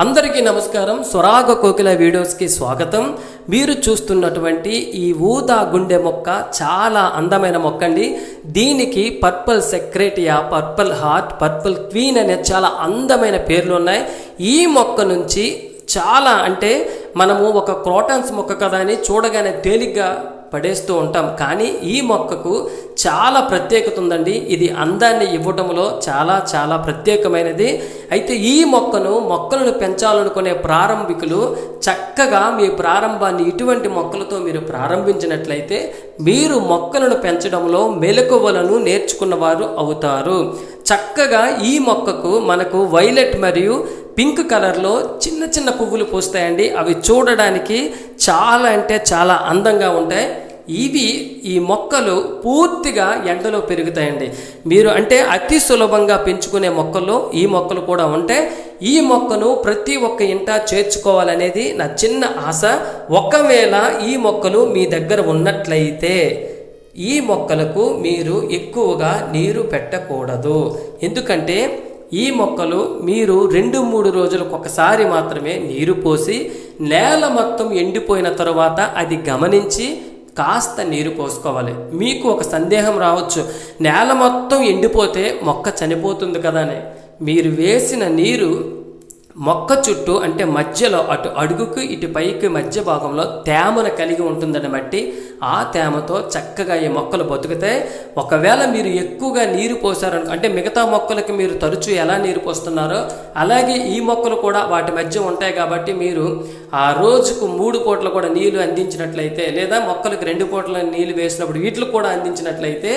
అందరికీ నమస్కారం. స్వరాగ కోకిల వీడియోస్కి స్వాగతం. మీరు చూస్తున్నటువంటి ఈ ఊదా గుండె మొక్క చాలా అందమైన మొక్క అండి దీనికి purple setcreasea purple heart purple queen అనే చాలా అందమైన పేర్లు ఉన్నాయి. ఈ మొక్క నుంచి చాలా అంటే మనము ఒక క్రోటాన్స్ మొక్క కదా అని చూడగానే తేలిగ్గా పడేస్తూ ఉంటాం. కానీ ఈ మొక్కకు చాలా ప్రత్యేకత ఉందండి. ఇది అందాన్ని ఇవ్వటంలో చాలా చాలా ప్రత్యేకమైనది. అయితే ఈ మొక్కను మొక్కలను పెంచాలనుకునే ప్రారంభికులు చక్కగా మీ ప్రారంభాన్ని ఇటువంటి మొక్కలతో మీరు ప్రారంభించినట్లయితే మీరు మొక్కలను పెంచడంలో మెలకువలను నేర్చుకున్నవారు అవుతారు. చక్కగా ఈ మొక్కకు మనకు వైలెట్ మరియు పింక్ కలర్లో చిన్న చిన్న పువ్వులు పూస్తాయండి. అవి చూడడానికి చాలా అంటే చాలా అందంగా ఉంటాయి. ఇవి ఈ మొక్కలు పూర్తిగా ఎండలో పెరుగుతాయండి. మీరు అంటే అతి సులభంగా పెంచుకునే మొక్కల్లో ఈ మొక్కలు కూడా ఉంటాయి ఈ మొక్కను ప్రతి ఒక్క ఇంట చేర్చుకోవాలనేది నా చిన్న ఆశ. ఒకవేళ ఈ మొక్కలు మీ దగ్గర ఉన్నట్లయితే ఈ మొక్కలకు మీరు ఎక్కువగా నీరు పెట్టకూడదు. ఎందుకంటే ఈ మొక్కలు మీరు రెండు మూడు రోజులకు ఒకసారి మాత్రమే నీరు పోసి నేల మొత్తం ఎండిపోయిన తర్వాత అది గమనించి కాస్త నీరు పోసుకోవాలి. మీకు ఒక సందేహం రావచ్చు. నేల మొత్తం ఎండిపోతే మొక్క చనిపోతుంది కదా అని. మీరు వేసిన నీరు మొక్క చుట్టూ అంటే మధ్యలో అటు అడుగుకు ఇటు పైకి మధ్య భాగంలో తేమను కలిగి ఉంటుందని బట్టి ఆ తేమతో చక్కగా ఈ మొక్కలు బతుకుతాయి ఒకవేళ మీరు ఎక్కువగా నీరు పోసారనుకో అంటే మిగతా మొక్కలకి మీరు తరచూ ఎలా నీరు పోస్తున్నారో అలాగే ఈ మొక్కలు కూడా వాటి మధ్య ఉంటాయి కాబట్టి మీరు ఆ రోజుకు మూడు పూటలు కూడా నీళ్ళు అందించినట్లయితే లేదా మొక్కలకు రెండు పూటల నీళ్ళు వేసినప్పుడు వీటికి కూడా అందించినట్లయితే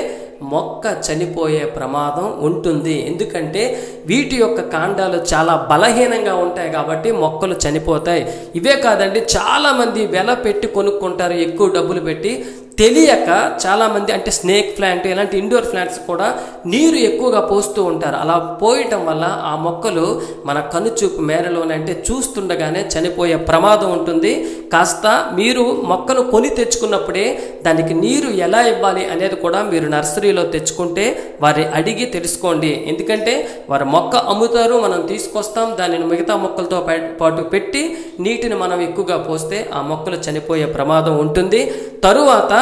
మొక్క చనిపోయే ప్రమాదం ఉంటుంది. ఎందుకంటే వీటి యొక్క కాండాలు చాలా బలహీనంగా ఉంటాయి కాబట్టి మొక్కలు చనిపోతాయి. ఇవే కాదండి చాలామంది వెల పెట్టి కొనుక్కుంటారు ఎక్కువ డబ్బులు పెట్టి. తెలియక చాలామంది అంటే స్నేక్ ప్లాంట్ ఇలాంటి ఇండోర్ ప్లాంట్స్ కూడా నీరు ఎక్కువగా పోస్తూ ఉంటారు. అలా పోయటం వల్ల ఆ మొక్కలు మన కనుచూపు మేరలోనే అంటే చూస్తుండగానే చనిపోయే ప్రమాదం ఉంటుంది. కాస్త మీరు మొక్కను కొని తెచ్చుకున్నప్పుడే దానికి నీరు ఎలా ఇవ్వాలి అనేది కూడా మీరు నర్సరీలో తెచ్చుకుంటే వారి అడిగి తెలుసుకోండి. ఎందుకంటే వారు మొక్క అమ్ముతారు మనం తీసుకొస్తాం దానిని మిగతా మొక్కలతో పాటు పెట్టి నీటిని మనం ఎక్కువగా పోస్తే ఆ మొక్కలు చనిపోయే ప్రమాదం ఉంటుంది. తరువాత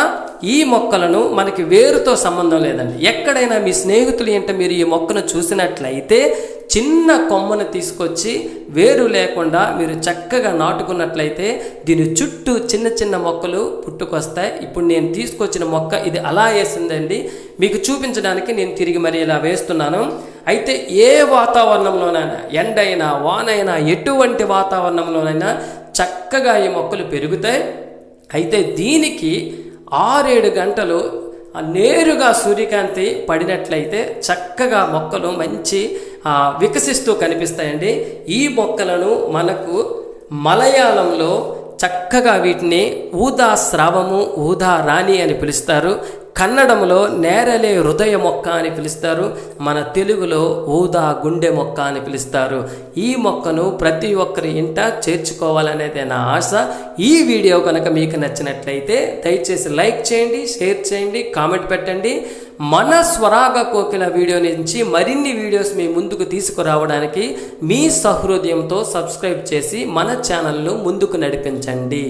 ఈ మొక్కలను మనకి వేరుతో సంబంధం లేదండి. ఎక్కడైనా మీ స్నేహితులు ఏంట మీరు ఈ మొక్కను చూసినట్లయితే చిన్న కొమ్మను తీసుకొచ్చి వేరు లేకుండా మీరు చక్కగా నాటుకున్నట్లయితే దీని చుట్టూ చిన్న చిన్న మొక్కలు పుట్టుకొస్తాయి. ఇప్పుడు నేను తీసుకొచ్చిన మొక్క ఇది అలా వేసిందండి. మీకు చూపించడానికి నేను తిరిగి మరి ఇలా వేస్తున్నాను. అయితే ఏ వాతావరణంలోనైనా ఎండైనా వానైనా ఎటువంటి వాతావరణంలోనైనా చక్కగా ఈ మొక్కలు పెరుగుతాయి. అయితే దీనికి ఆరేడు గంటలు నేరుగా సూర్యకాంతి పడినట్లయితే చక్కగా మొక్కలు మంచి వికసిస్తూ కనిపిస్తాయండి. ఈ మొక్కలను మనకు మలయాళంలో చక్కగా వీటిని ఊదా స్రావము ఊదా రాణి అని పిలుస్తారు. కన్నడంలో నేరలే హృదయ మొక్క అని పిలుస్తారు. మన తెలుగులో ఊదా గుండె మొక్క అని పిలుస్తారు. ఈ మొక్కను ప్రతి ఒక్కరి ఇంట చేర్చుకోవాలనేదే నా ఆశ. ఈ వీడియో కనుక మీకు నచ్చినట్లయితే దయచేసి లైక్ చేయండి షేర్ చేయండి కామెంట్ పెట్టండి. మన స్వరాగ కోకిల వీడియో నుంచి మరిన్ని వీడియోస్ మీ ముందుకు తీసుకురావడానికి మీ సహృదయంతో సబ్స్క్రైబ్ చేసి మన ఛానల్ను ముందుకు నడిపించండి.